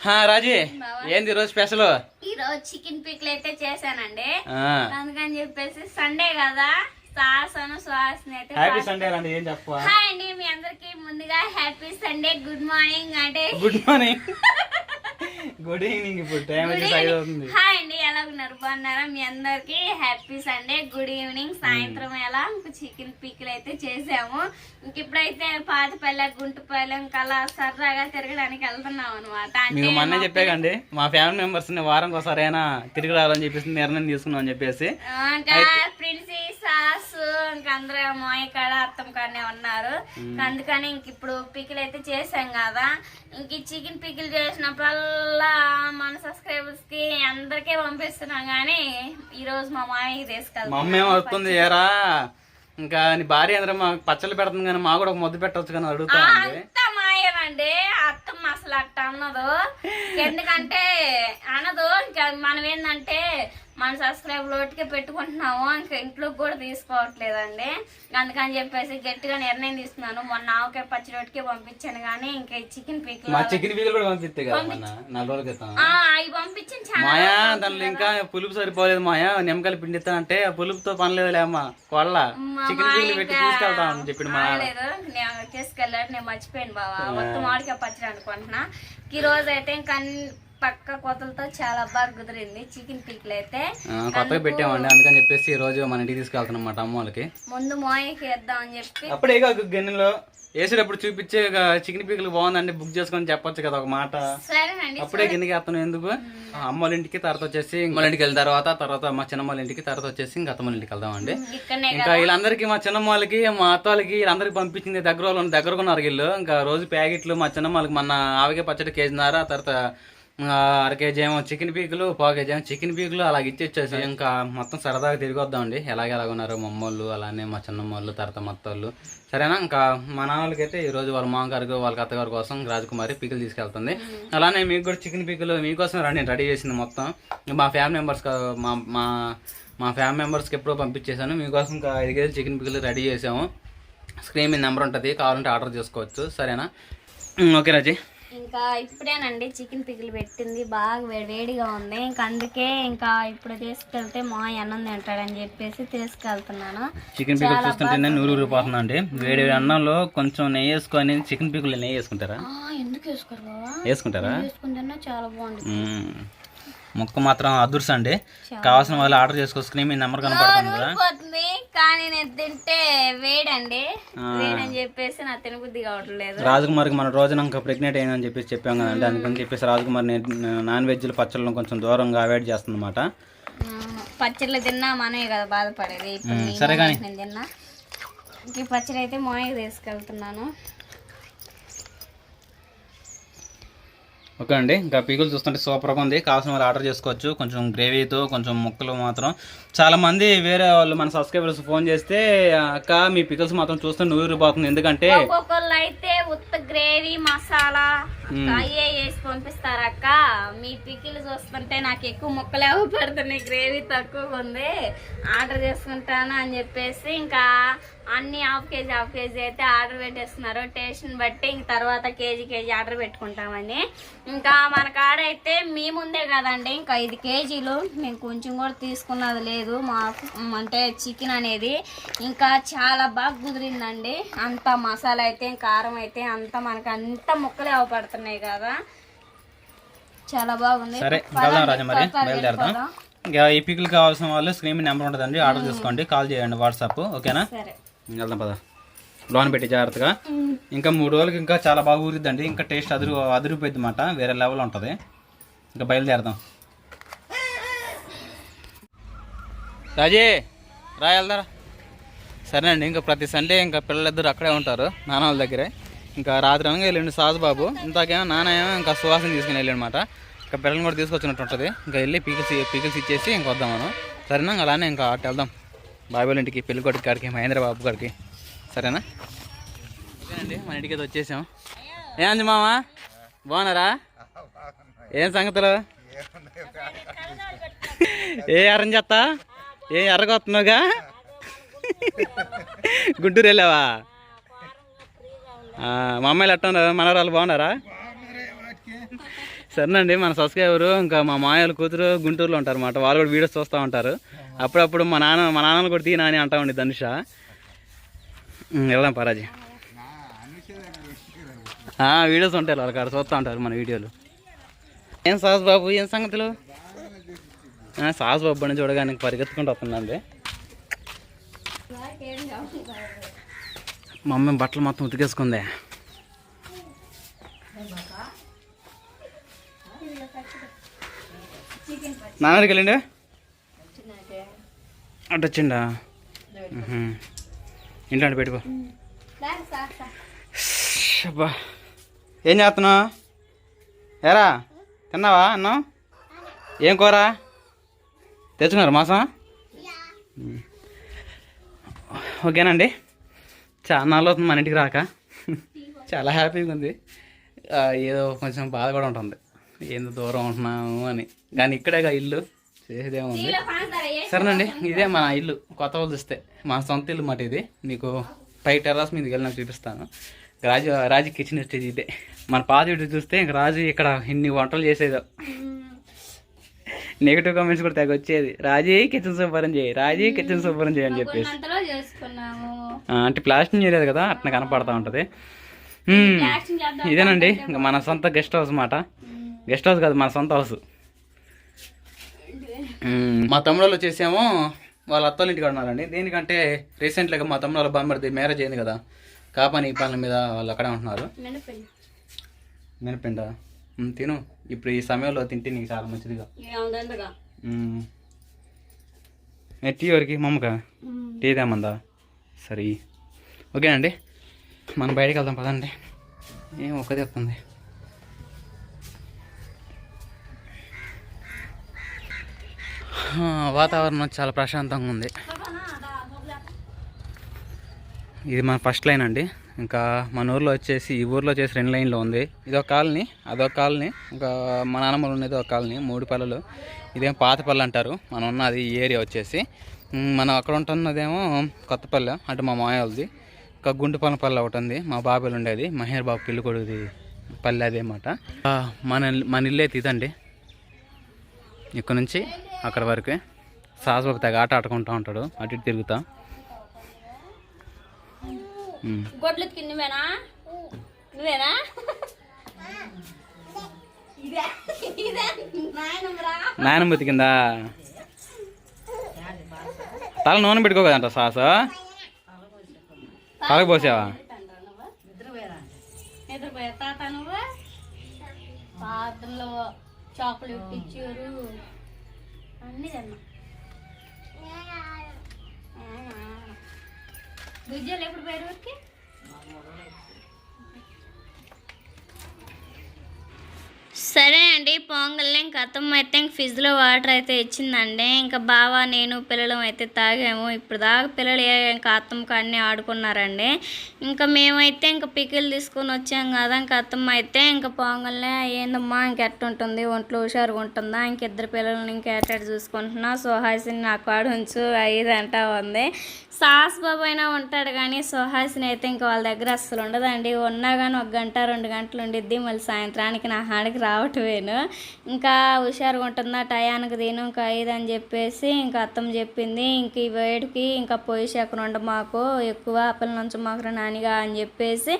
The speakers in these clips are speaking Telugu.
రాజీ ఏంది ఈరోజు స్పెషల్? ఈ రోజు చికెన్ పిక్లు అయితే చేశానండి. అందుకని చెప్పేసి సండే కదా హ్యాపీ సండే అండి ఏం చెప్ప? హాయ్ అండి మీ అందరికి ముందుగా హ్యాపీ సండే గుడ్ మార్నింగ్ అంటే. గుడ్ మార్నింగ్ గుడ్ ఈవినింగ్ ఇప్పుడు టైం వచ్చేసి ఐదు అవుతుంది హాయ్ అండి ఎలా ఉన్నారు బాగున్నారా? మీ అందరికి హ్యాపీ సండే. గుడ్ ఈవినింగ్ సాయంత్రం ఎలా? చికెన్ పీకులు అయితే చేసాము. ఇంక ఇప్పుడైతే పాతపల్లె గుంటుపల్లె ఇంకా అలా సరదాగా తిరగడానికి వెళ్తున్నాం అనమాట మీకు మొన్నే చెప్పాకండి మా ఫ్యామిలీ మెంబర్స్ని వారం ఒకసారి అయినా తిరిగి రావాలని చెప్పేసి నిర్ణయం తీసుకున్నాం అని చెప్పేసి. ఇంకా ప్రిన్సీ సాస్ ఇంకా అందరూ మాయ కాడ అత్తం కాడనే ఉన్నారు. అందుకని ఇంక ఇప్పుడు పికిల్ అయితే చేసాం కదా. ఇంక చికెన్ పికిల్ చేసినప్పుడల్లా మన సబ్స్క్రైబర్స్కి అందరికీ పంపిస్తున్నాం కానీ ఈ రోజు మా మామయ్య మా తీసుకెళ్తాం అమ్మ ఏమో వస్తుంది ఏరా? ఇంకా నీ భార్య అందరూ మా పచ్చళ్ళు పెడుతుంది కానీ మా కూడా ఒక ముద్దు పెట్టవచ్చు కానీ అడుగుతా అంత మాయనండి. అత్తమ్మ అసలు అట్ట అన్నదు ఎందుకంటే అనదు. ఇంకా మనం ఏంటంటే మన సబ్స్క్రైబ్ లోటుకే పెట్టుకుంటున్నాము ఇంకా ఇంట్లోకి కూడా తీసుకోవట్లేదండి. అందుకని చెప్పేసి గట్టిగా నిర్ణయం తీసుకున్నాను. మొన్న ఆవకాయ పచ్చి రోటికే పంపించాను కానీ ఇంకా చికెన్ పీక్ చికెన్ పీకులు కూడా పంపిస్తే అవి పంపించాను మాయా దాంట్లో ఇంకా పులుపు సరిపోలేదు మాయా. నిమ్మకాయలు పిండిస్తా అంటే ఆ పులుపుతో పని లేదు అమ్మ కొళ్ళ చికెన్ పీకులు పెట్టి తీసుకెళ్తామని మా తీసుకెళ్ళాడు నేను మర్చిపోయాను బావా. మొత్తం మామిడికాయ పచ్చడి అనుకుంటున్నా. ఈ రోజు అయితే ఇంకా పక్క కొత్తలతో చాలా బాగా కుదిరింది చికెన్ పీకులు అయితే ఆ, కొత్తగా పెట్టామండి. అందుకని చెప్పేసి ఈ రోజు మన ఇంటికి తీసుకెళ్తున్నాం అన్నమాట అమ్మ వాళ్ళకి. ముందు మోయకి వేద్దాం చెప్పి. అప్పుడే కాదు గిన్నెలో వేసేటప్పుడు చూపించే చికెన్ పీకులు బాగుందండి. బుక్ చేసుకొని చెప్పొచ్చు కదా ఒక మాట. సరేనండి అప్పుడే గిన్నెకి వేస్తాను ఎందుకు? అమ్మ వాళ్ళ ఇంటికి తర్వాత వచ్చేసి అమ్మ ఇంటికి వెళ్ళిన తర్వాత తర్వాత మా చిన్నమ్మ వాళ్ళ ఇంటికి తర్వాత వచ్చేసి ఇంకా అత్తమ్మ వాళ్ళ ఇంటికి వెళ్దామండి. ఇక్కడనే ఇంకా వీళ్ళందరికీ మా చిన్నమ్మ వాళ్ళకి మా అత్త వాళ్ళకి వీళ్ళందరికీ పంపించింది దగ్గర వాళ్ళు దగ్గర ఉన్నారు వీళ్ళు. ఇంకా రోజు ప్యాకెట్లు మా చిన్నమ్మ వాళ్ళకి మన ఆవకాయ పచ్చడి కేజీన్నర తర్వాత అర కేజీ ఏమో చికెన్ పీకులు పావు కేజీ ఏమో చికెన్ పీకులు అలాగ ఇచ్చేసేసి ఇంకా మొత్తం సరదాగా తిరిగి వద్దామండి ఎలాగ ఎలాగ ఉన్నారు మా అమ్మోళ్ళు అలానే మా చిన్నమ్మ వాళ్ళు తర్వాత మా అత్త వాళ్ళు సరేనా? ఇంకా మా నాన్నలకి అయితే ఈ రోజు వాళ్ళ మామగారికి వాళ్ళ అత్తగారి కోసం రాజకుమారి పీకులు తీసుకెళ్తుంది. అలానే మీకు కూడా చికెన్ పీకులు మీకోసం రండి రెడీ చేసింది మొత్తం. మా ఫ్యామిలీ మెంబర్స్ మా మా మా ఫ్యామిలీ మెంబర్స్కి ఎప్పుడో పంపించేశాను. మీకోసం ఇంకా ఐదు కేజీలు చికెన్ పిక్కలు రెడీ చేసాము. స్క్రీన్ మీద నెంబర్ ఉంటుంది కావాలంటే ఆర్డర్ చేసుకోవచ్చు. సరేనా? ఓకే రాజీ. ఇంకా ఇప్పుడేనండి చికెన్ పికిల్ పెట్టింది. బాగా వేడి వేడిగా ఉంది. ఇంకా అందుకే ఇంకా ఇప్పుడు తీసుకెళ్తే మా అన్నం తింటాడని చెప్పేసి తీసుకెళ్తున్నాను. చికెన్ పిక్కలు చూస్తుంటేనే నూరు ఊరిపోతుందండి వేడి వేడి అన్నంలో కొంచెం నెయ్యి వేసుకొని చికెన్ పిక్కలు నెయ్యి వేసుకుంటారా? ఎందుకు వేసుకోరు వేసుకుంటారా? వేసుకుంటేనే చాలా బాగుంటుంది. ముక్క మాత్రం అదుర్స్ అండి కావాల్సిన వాళ్ళు ఆర్డర్ చేసుకో స్క్రీన్ మీద నెంబర్ కనపడుతుంది కదా. పోతుంది కానీ నేను తింటే వేడండి. వేడని చెప్పేసి నా తినబుద్ధి కావట్లేదు. రాజకుమారికి మన రోజున ఇంకా ప్రెగ్నెంట్ అయిందని చెప్పేసి చెప్పాం కదండి అందుకని చెప్పేసి రాజకుమార్ నాన్ వెజ్లు పచ్చళ్ళను కొంచెం దూరంగా అవాయిడ్ చేస్తుంది అనమాట. పచ్చళ్ళు తిన్నా మనమే కదా బాధపడేది. సరే కానీ. నేను తిన్నా. ఈ పచ్చడి అయితే మోయకి తీసుకెళ్తున్నాను. ఓకే అండి. ఇంకా పీకులు చూస్తుంటే సూపర్గా ఉంది. కావాల్సిన వాళ్ళు ఆర్డర్ చేసుకోవచ్చు. కొంచెం గ్రేవీతో కొంచెం ముక్కలు మాత్రం. చాలా మంది వేరే వాళ్ళు మన సబ్స్క్రైబర్స్ ఫోన్ చేస్తే అక్క మీ పికల్స్ మాత్రం చూస్తే నూరు పోతుంది ఎందుకంటే ఒక్కొక్కళ్ళు అయితే ఉత్త గ్రేవీ మసాలా అయ్యే వేసి పంపిస్తారక్క మీ పికిలు చూస్తుంటే నాకు ఎక్కువ ముక్కలు ఏవో పడుతున్నాయి. గ్రేవీ తక్కువ ఉంది. ఆర్డర్ చేసుకుంటాను అని చెప్పేసి ఇంకా అన్ని హాఫ్ కేజీ హాఫ్ కేజీ అయితే ఆర్డర్ పెట్టేస్తున్నారు. టేస్ట్ని బట్టి ఇంక తర్వాత కేజీ కేజీ ఆర్డర్ పెట్టుకుంటామని. ఇంకా మన కాడ అయితే మీ ముందే కదండి ఇంకా ఐదు కేజీలు. మేము కొంచెం కూడా తీసుకున్నది లేదు. మా అంటే చికెన్ అనేది ఇంకా చాలా బాగా కుదిరిందండి. అంత మసాలా అయితే కారం అయితే అంత మనకి అంత ముక్కలే అవపడుతున్నాయి కదా. చాలా బాగుంది. సరే ఇంకా ఈ పికులు కావాల్సిన వాళ్ళు స్క్రీన్ నెంబర్ ఉంటుందండి ఆర్డర్ చేసుకోండి. కాల్ చేయండి వాట్సాప్ ఓకేనా? సరే. వెళ్దాం పద. లోన పెట్టి జాగ్రత్తగా. ఇంకా మూడు రోజులకి ఇంకా చాలా బాగా ఊరిద్దండి. ఇంకా టేస్ట్ అదురు అదిరిపోయింది అన్నమాట వేరే లెవెల్ ఉంటుంది. ఇంకా బయలుదేరదాం. రాజే రా వెళ్దారా సరేనండి ఇంకా ప్రతి సండే ఇంకా పిల్లలిద్దరు అక్కడే ఉంటారు నాన్న వాళ్ళ దగ్గరే. ఇంకా రాత్రి అనగా వెళ్ళండి సాజుబాబు ఇంతకేమో నాన్న ఏమో ఇంకా సువాసన తీసుకుని వెళ్ళాడనమాట ఇంకా పిల్లల్ని కూడా తీసుకొచ్చినట్టు ఉంటుంది. ఇంకా వెళ్ళి పీకిల్స్ పీకిల్స్ ఇచ్చేసి ఇంకా వద్దాం మనం. సరేనా అలానే ఇంకా అటు వెళ్దాం. బాబాయ్ ఇంటికి పెళ్ళికొడుకు గారికి మహేంద్ర బాబు గారికి. సరేనా? ఓకేనండి మన ఇంటికి అయితే వచ్చేసాం. ఏమంది మామ? బాగున్నారా? ఏం సంగతులు? ఏ ఎర్రం చెత్తా ఏ ఎర్రగొస్తున్నావుగా గుంటూరు వెళ్ళావా? మా అమ్మాయిలు ఎట్ట ఉన్నారు? మనవరాలు బాగున్నారా? సరేనండి మన సబ్స్క్రైబరు ఇంకా మా మాయల కూతురు గుంటూరులో ఉంటారు అన్నమాట వాళ్ళు కూడా వీడియోస్ చూస్తూ ఉంటారు. అప్పుడప్పుడు మా నాన్న మా నాన్నలు కూడా తీ నాని అంటా ఉండి ధనుష. వెళ్దాం పరాజీ వీడియోస్ ఉంటాయి వాళ్ళ కాడ చూస్తూ ఉంటారు మన వీడియోలు. ఏం సాస్ బాబు ఏం సంగతులు? సాహస్ సాస్ బాబు అని చూడగానే పరిగెత్తుకుంటూ వస్తుందండి మా అమ్మ బట్టలు మొత్తం ఉతికేసుకుందే. నాన్నడికి వెళ్ళండి అటు వచ్చిండా. ఇంట్లో పెట్టుకో. అబ్బా. ఏం చేస్తున్నావు? ఏరా తిన్నావా అన్నం? ఏం కూర? తెచ్చుకున్నారు మాసం. ఓకేనండి. చాలా అవుతుంది మన ఇంటికి రాక. చాలా హ్యాపీగా ఉంది. ఏదో కొంచెం బాధ కూడా ఉంటుంది. ఏందో దూరం ఉంటున్నాము అని. కానీ ఇక్కడేగా ఇల్లు. చేసేదేముంది సరేనండి ఇదే మా ఇల్లు. కొత్త వాళ్ళు చూస్తే మా సొంత ఇల్లు మాట ఇది. మీకు పై టెర్రస్ మీదకి వెళ్ళి నాకు చూపిస్తాను. రాజు రాజు కిచెన్ వచ్చేది ఇదే. మన పాత వీడియో చూస్తే ఇంక రాజు ఇక్కడ ఇన్ని వంటలు చేసేదో. నెగిటివ్ కామెంట్స్ కూడా తెగ వచ్చేది. రాజీ కిచెన్ శుభ్రం చేయి. రాజీ కిచెన్ శుభ్రం చేయి అని చెప్పేసి. అంటే ప్లాస్టింగ్ చేయలేదు కదా అట్లా కనపడతా ఉంటుంది. ఇదేనండి ఇంకా మన సొంత గెస్ట్ హౌస్ మాట. గెస్ట్ హౌస్ కాదు మన సొంత హౌస్. మా తమ్ముళ్ళు వచ్చేసేమో వాళ్ళ అత్తోళ్ళ ఇంటికి ఉన్నారండి. దేనికంటే రీసెంట్గా మా తమ్ముడు వాళ్ళ బామ్మడిది మ్యారేజ్ అయింది కదా కాపాని ఈ పనుల మీద వాళ్ళు అక్కడే ఉంటున్నారు. మినపిండి తిను. ఇప్పుడు ఈ సమయంలో తింటే నీకు చాలా మంచిదిగా. టీ వరకు మమ్మకా? టీ తేమందా సరే. ఓకేనండి. మనం బయటికి వెళ్దాం పదండి. ఏం ఒక్కదే వస్తుంది. వాతావరణం చాలా ప్రశాంతంగా ఉంది. ఇది మన ఫస్ట్ లైన్ అండి. ఇంకా మన ఊర్లో వచ్చేసి ఈ ఊర్లో వచ్చేసి రెండు లైన్లో ఉంది. ఇదొక కాలనీ అదొక కాలనీ. ఇంకా మా నాన్నమ్మలు ఉండేది ఒక కాలనీ మూడు పల్లెలు. ఇదేం పాతపల్లె అంటారు. మనం ఉన్నది ఈ ఏరియా వచ్చేసి. మనం అక్కడ ఉంటున్నదేమో కొత్తపల్లె అంటే మా మాయలది ఇంకా గుంటుపల్లె పల్లె ఒకటి ఉంది. మా బాబులు ఉండేది. మహేర్ బాబు పిల్లి కొడుకుది పల్లె అదే మాట మన మన ఇల్లే ఇదండి ఇక్కడ నుంచి అక్కడ వరకు. సాసబాబు తెగ ఆట ఆడుకుంటూ ఉంటాడు. అటు ఇటు తిరుగుతా. నువ్వేనా? నువ్వేనా నాయనమ్మ ఉతికిందా తల నూనె పెట్టుకో కదంట సాస. తలకు పోసావా? నిద్రపోయా తాత అన్ని తిన్నా. విద్యలు ఎప్పుడు పోయారు ఊరికి? అండి పొంగల్ని ఇంకా అత్తమ్మ అయితే ఇంక ఫ్రిడ్జ్లో వాటర్ అయితే ఇచ్చిందండి. ఇంకా బావ నేను పిల్లలు అయితే తాగాము. ఇప్పుడు దాకా పిల్లలు ఇంకా అత్తమ్మ కాడనే ఆడుకున్నారండి. ఇంకా మేమైతే ఇంకా పికిల్ తీసుకొని వచ్చాం కదా ఇంకా అత్తమ్మ అయితే ఇంకా పొంగల్నే ఏందమ్మా ఇంకెట్ట ఉంటుంది? ఒంట్లో హుషారుగా ఉంటుందా? ఇంక ఇద్దరు పిల్లల్ని ఇంకా ఎట్ట చూసుకుంటున్నా సుహాసిని నా కాడ ఉంచు ఐదు అంటా ఉంది. సాస్ బాబు అయినా ఉంటాడు కానీ సుహాసిని అయితే ఇంకా వాళ్ళ దగ్గర అస్సలు ఉండదండి. ఉన్నా కానీ ఒక గంట రెండు గంటలు ఉండిద్ది. మళ్ళీ సాయంత్రానికి నా హాడికి రావటమేను. ఇంకా హుషారుగా ఉంటుందా? టయానికి తిను ఇంకా ఐదు అని చెప్పేసి ఇంకా అత్తమ్మ చెప్పింది. ఇంక ఈ వేడికి ఇంకా పొయ్యి శాఖను ఉండ మాకు ఎక్కువ అప్పల నుంచి మాకు నానిగా అని చెప్పేసి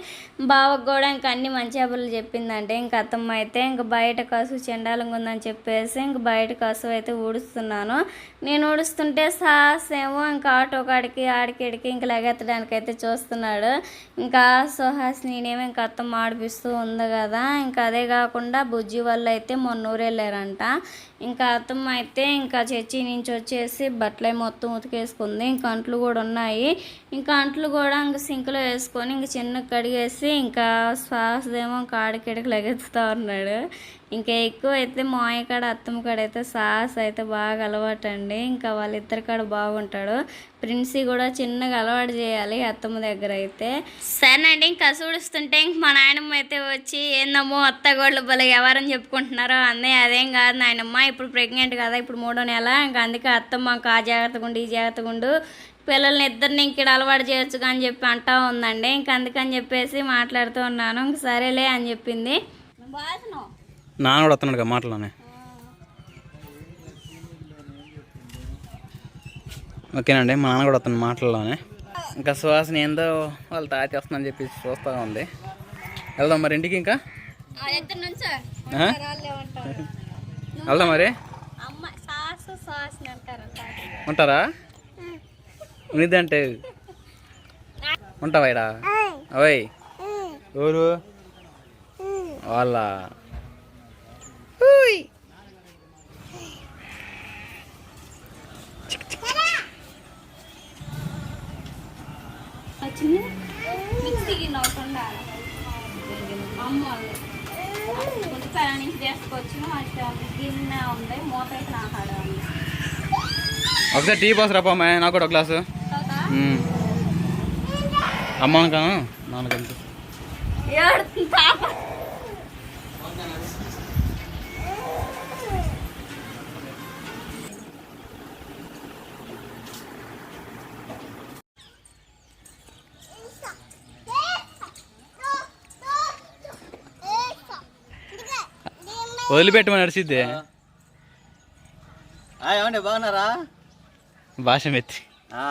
బావకు కూడా ఇంకా అన్ని మంచి అప్పులు చెప్పిందంటే. ఇంకా అత్తమ్మ అయితే ఇంక బయట కసు చెండాలంగా ఉందని చెప్పేసి ఇంక బయట కసు అయితే ఊడుస్తున్నాను. నేను ఊడుస్తుంటే సాస్ ఏమో ఇంకా ఆటో కాడికి ఆడికి ఈడికి ఇంకా లెగెత్తడానికి అయితే చూస్తున్నాడు. ఇంకా సుహాస్ నేనేమో ఇంకా అత్తమ్మ ఆడిపిస్తూ ఉంది కదా. ఇంకా అదే కాకుండా బుజ్జి వల్ల అయితే మొన్నూరు వెళ్ళారంట. ఇంకా అత్తమ్మ అయితే ఇంకా చర్చి నుంచి వచ్చేసి బట్టలే మొత్తం ఉతికేసుకుంది. ఇంకా అంట్లు కూడా ఉన్నాయి. ఇంకా అంట్లు కూడా ఇంకా సింక్లో వేసుకొని ఇంకా చిన్న కడిగేసి ఇంకా శ్వాసదేమో కాడికిడికి లెగెత్తుతూ ఉన్నాడు. ఇంకా ఎక్కువ అయితే మాయ కాడ అత్తమ్మ కాడ అయితే సాస్ అయితే బాగా అలవాటు అండి ఇంకా వాళ్ళిద్దరి కాడ బాగుంటాడు. ప్రిన్సీ కూడా చిన్నగా అలవాటు చేయాలి అత్తమ్మ దగ్గర అయితే. సరేనండి ఇంకా చూడుస్తుంటే ఇంక మా నాయనమ్మ అయితే వచ్చి ఏందమ్మో అత్తగోళ్ళు భలే ఎవరని చెప్పుకుంటున్నారో అందే అదేం కాదు నాయనమ్మ ఇప్పుడు ప్రెగ్నెంట్ కదా ఇప్పుడు మూడో నెల ఇంకా అందుకే అత్తమ్మ ఇంకా ఆ జాగ్రత్తగా ఉండు ఈ జాగ్రత్తగా ఉండు పిల్లల్ని ఇద్దరిని ఇక్కడ అలవాటు చేయొచ్చు అని చెప్పి అంటా ఉందండి. ఇంక అందుకని చెప్పేసి మాట్లాడుతూ ఉన్నాను. ఇంక సరేలే అని చెప్పింది. నాన్న కూడా వస్తున్నాడు కదా మాటలోనే ఓకేనండి మా నాన్న కూడా వస్తున్నాడు మాటల్లోనే. ఇంకా సుహాసిని ఏందో వాళ్ళ తాత వస్తుందని చెప్పి చూస్తూ ఉంది. వెళ్దాం మరి ఇంటికి ఇంకా? వెళ్దాం మరి. అమ్మ సాసు సాస్ అంటారు ఉంటారా? ఉన్నదంటే ఉంటావా ఇడా ఓయ్. ఎవరు? వాళ్ళ. మిక్సీకి నవ్వకుండా అమ్మ నుంచి గిన్నె ఉంది మూత అయితే ఒకసారి టీ పోసి రాపా నాకు కూడా ఒక గ్లాసు. అమ్మ వదిలిపెట్టమని నడిచిద్ది. ఏమండి బాగున్నారా? భాష మెత్తి. ఆ.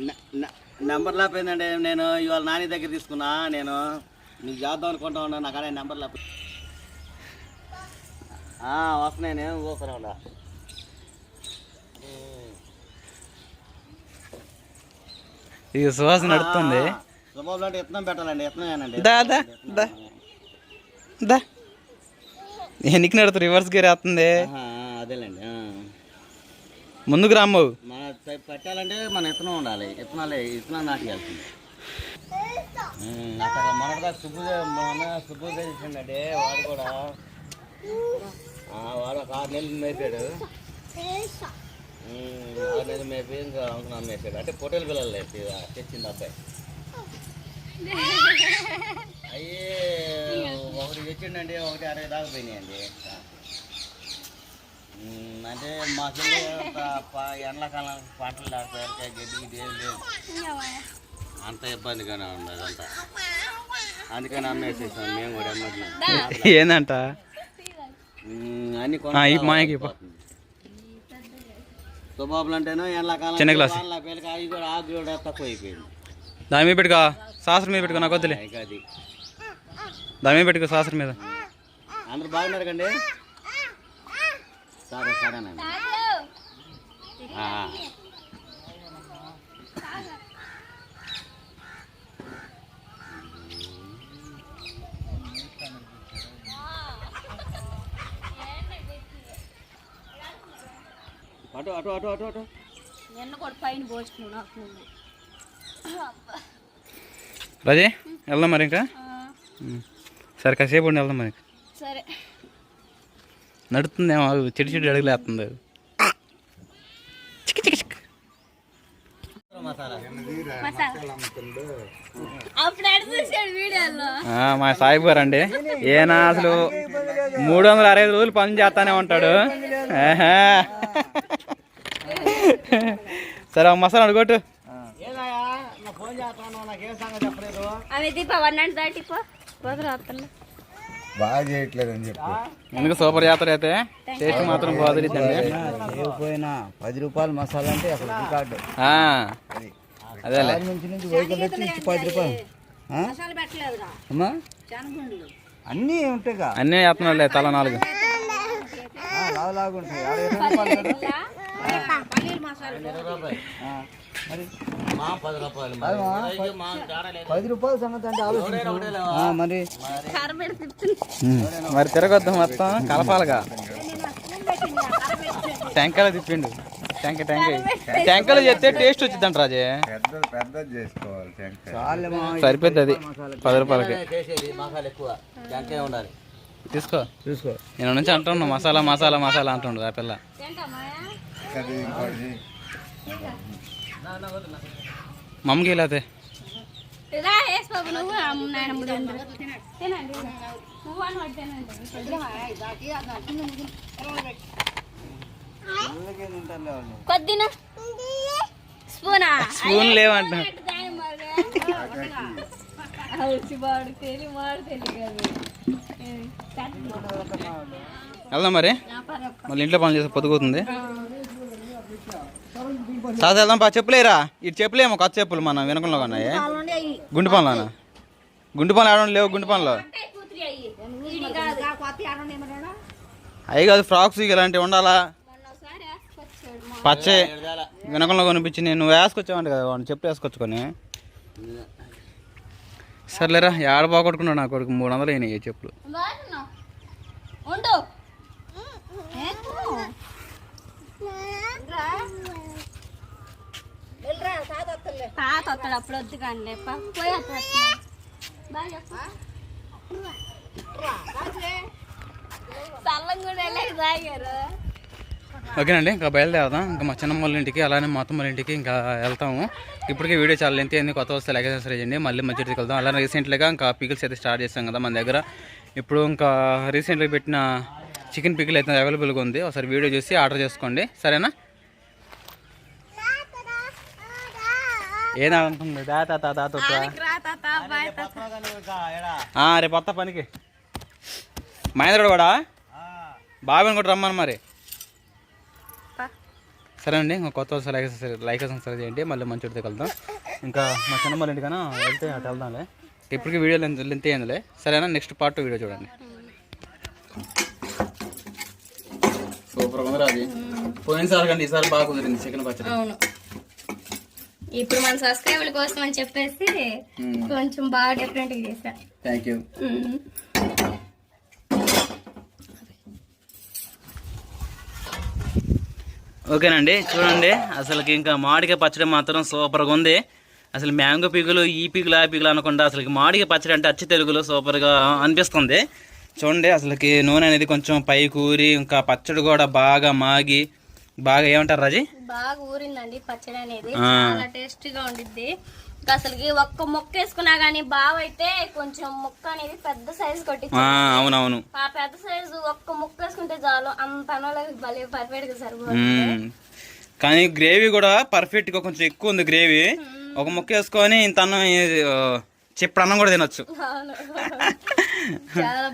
న- న- నెంబర్ లేకపోయిందండి. నేను ఇవాళ నాని దగ్గర తీసుకున్నా. నేను నీకు చేద్దాం అనుకుంటా ఉన్నా నాకు అనే నెంబర్ లేకపోయి వస్తున్నాయి నేను చూస్తూనే ఉన్నా ఇది సుహాస నడుస్తుంది సుబాబులు అంటే ఇత్తనం పెట్టాలండి ఇత్తనమేనండి దా దా. దా. ఎనికి నడుతు రివర్స్ గేర్ వేస్తుంది. అదేలేండి. ముందుకు రామ్ము మన పెట్టాలంటే మన ఇత్తనం ఉండాలి. ఇత్తనాలే ఇత్తనం నాటియాల్సింది అక్కడ మొన్నటిదా సుబ్బు మొన్న సుబ్బు చేసిండే వాడు కూడా ఆ, వాడు ఒక ఆరు నెలలు మేపాడు. ఆరు నెలలు మేపి ఇంకా అనుకున్నాను మేపాడు. అంటే పొట్టేల పిల్లలు తెచ్చింది అబ్బాయి. అయ్యి ఒకటి తెచ్చిండండి ఒకటి అరవై దాకా పోయినాయండి. అంటే మా చెల్లి అంత ప- ఎండాకాలం పంటలు లేకపోయారు గడ్డి గిడ్డి ఏం లేదు అంత ఇబ్బందిగానే ఉంది అదంతా. అందుకని అమ్మేసేసాం మేము కూడా అమ్మట్లేదు. ఏందంట? అన్ని ఆ, ఈ మాయకి. సుబాబులు అంటేనో ఎండాకాలం చిన్న గ్లాస్. అవి కూడా ఆకు కూడా తక్కువ అయిపోయింది దాని మీద పెట్టుకో శాస్త్రం మీద పెట్టుకో నాకు వద్దులే. ఇక అది. దాని మీద పెట్టుకో శాస్త్రం మీద అందరు బాగున్నారు కండి సరే సరేనండి ఆ, ఆ. అటు అటు అటు అటు అటు నిన్న కూడా పైన పోస్తున్నావు నాకు. రాజే వెళ్దాం మరి ఇంకా. సరే కాసేపు ఉండి వెళ్దాం మరి సరే నడుతుందేమో. చెడు చెడు అడుగులేస్తుంది అది. చిక్ చిక్ చిక్. మా సాయిబు గారు అండి ఈయన అసలు మూడు వందల అరవై రోజులు పని చేస్తానే ఉంటాడు. సరే మసాలా అడుగొట్టు ఏదయ్యా నా ఫోన్ చేస్తాను నాకేం సంగతి చెప్పలేదు అవి దీప వన్ అండ్ బాగా చేయట్లేదు అని చెప్పి ఎందుకు సూపర్ జాతర అయితే? టేస్ట్ మాత్రం లేకపోయినా పది రూపాయలు మసాలా అంటే అసలు రికార్డు. అదేలే. నుంచి నుంచి వెహికల్ వచ్చి ఇచ్చి పది రూపాయలు. ఆ? మసాలా పెట్టలేదుగా? అమ్మా? శనగుండ్లు అన్నీ ఉంటాయిగా. అన్నీ వేస్తున్నాడులే తల నాలుగు. ఆ, లావు లాగు పది రూపాయలు సంగతి అంటే ఆలోచించు. ఆ, మరి? తిరగొద్దు మొత్తం కలపాలిగా. టెంకాయలు తిప్పిండు. టెంకాయ టెంకాయలు చెప్తే టేస్ట్ వచ్చిందంట రాజే. అది పది రూపాయలకి. చేసేది మసాలా ఎక్కువ. టెంకాయ ఉండాలి. తీసుకో. చూసుకో నేను నుంచి అంటున్నా మసాలా మసాలా మసాలా అంటుండు ఆ పిల్ల. మమ్మకి ఇలా కొద్దిన. స్పూనా? వెళ్దాం మరి. మళ్ళీ ఇంట్లో పని చేస్తే పొద్దుగుతుంది సార్ వెళ్దాం పా చెప్పులేరా? ఇటు చెప్పులేమో కొత్త చెప్పులు మన వెనకంలో ఉన్నాయి గుండు పనులు గుండు పనులు ఆడడం లేవు గుండు పనులు అవి కాదు ఫ్రాక్స్ ఇలాంటివి ఉండాలా? పచ్చే. వెనకంలో కొనిపించి నేను వేసుకొచ్చామంట కదా వాడిని చెప్పు వేసుకొచ్చుకొని సర్లేరా ఏడ పోగొట్టుకున్నాడు నా కొడుకు? మూడు వందలు అయినాయి చెప్పులు బాగున్నా ఉండు తాత వస్తాడు అప్పుడు వద్దు కానీ లేప పోయి వస్తాడు కూడా తాగారు ఓకేనండి ఇంకా బయలుదేరదాం. ఇంకా మా చిన్నమ్మ వాళ్ళ ఇంటికి అలానే మా అత్తమ్మ వాళ్ళ ఇంటికి ఇంకా వెళ్తాము. ఇప్పటికే వీడియో చాలా లెంత్ అయింది కొత్త వస్తే లైక్ సరే చేయండి. మళ్ళీ మధ్యకి వెళ్దాం అలానే రీసెంట్గా ఇంకా పికిల్స్ అయితే స్టార్ట్ చేస్తాం కదా మన దగ్గర. ఇప్పుడు ఇంకా రీసెంట్గా పెట్టిన చికెన్ పికిల్ అయితే అవైలబుల్గా ఉంది. ఒకసారి వీడియో చూసి ఆర్డర్ చేసుకోండి. సరేనా? ఏదంటుంది రేపు వస్తా పనికి. మహేంద్రుడు కూడా బాబాని కూడా రమ్మను మరి. సరే అండి ఇంకా కొత్త వస్తే లైక్ సరే లైక్ సరే చేయండి మళ్ళీ మంచి వెళ్దాం ఇంకా మా చిన్న మళ్ళీ ఇంటికన్నా వెళ్తే అటు వెళ్దాంలే. ఇప్పటికీ వీడియో లెంత్ లెంత్ అయిందిలే సరేనా నెక్స్ట్ పార్ట్ వీడియో చూడండి. సూపర్ ఉంది అది పోయినసారి కంటే ఈసారి బాగా కుదిరింది చికెన్ పచ్చడి. అవును. ఇప్పుడు మన సబ్స్క్రైబర్ల కోసం అని చెప్పేసి కొంచెం బాగా డిఫరెంట్గా చేశా. థ్యాంక్ యూ ఓకేనండి చూడండి. అసలుకి ఇంకా మామిడికాయ పచ్చడి మాత్రం సూపర్గా ఉంది. అసలు మ్యాంగో పీకులు ఈ పీకులు ఆ పీకులు అనకుండా అసలుకి మామిడికాయ పచ్చడి అంటే అచ్చి తెలుగులో సూపర్గా అనిపిస్తుంది. చూడండి అసలుకి నూనె అనేది కొంచెం పై కూరి ఇంకా పచ్చడి కూడా బాగా మాగి బాగా ఏమంటారు రాజీ? బాగా ఊరిందండి పచ్చడి అనేది. చాలా టేస్టీగా ఉండిద్ది. అసలుకి ఒక్క మొక్క వేసుకున్నా గానీ బావ అయితే కొంచెం ముక్క అనేది పెద్ద సైజు కొట్టి అవునవును. ఆ పెద్ద సైజు ఒక్క ముక్క వేసుకుంటే చాలు. అంత భలే పర్ఫెక్ట్గా సరిపోతుంది. కానీ గ్రేవీ కూడా పర్ఫెక్ట్గా కొంచెం ఎక్కువ ఉంది గ్రేవీ. ఒక ముక్క వేసుకొని ఇంత అన్నం చెప్పు అన్నం కూడా తినొచ్చు. చాలా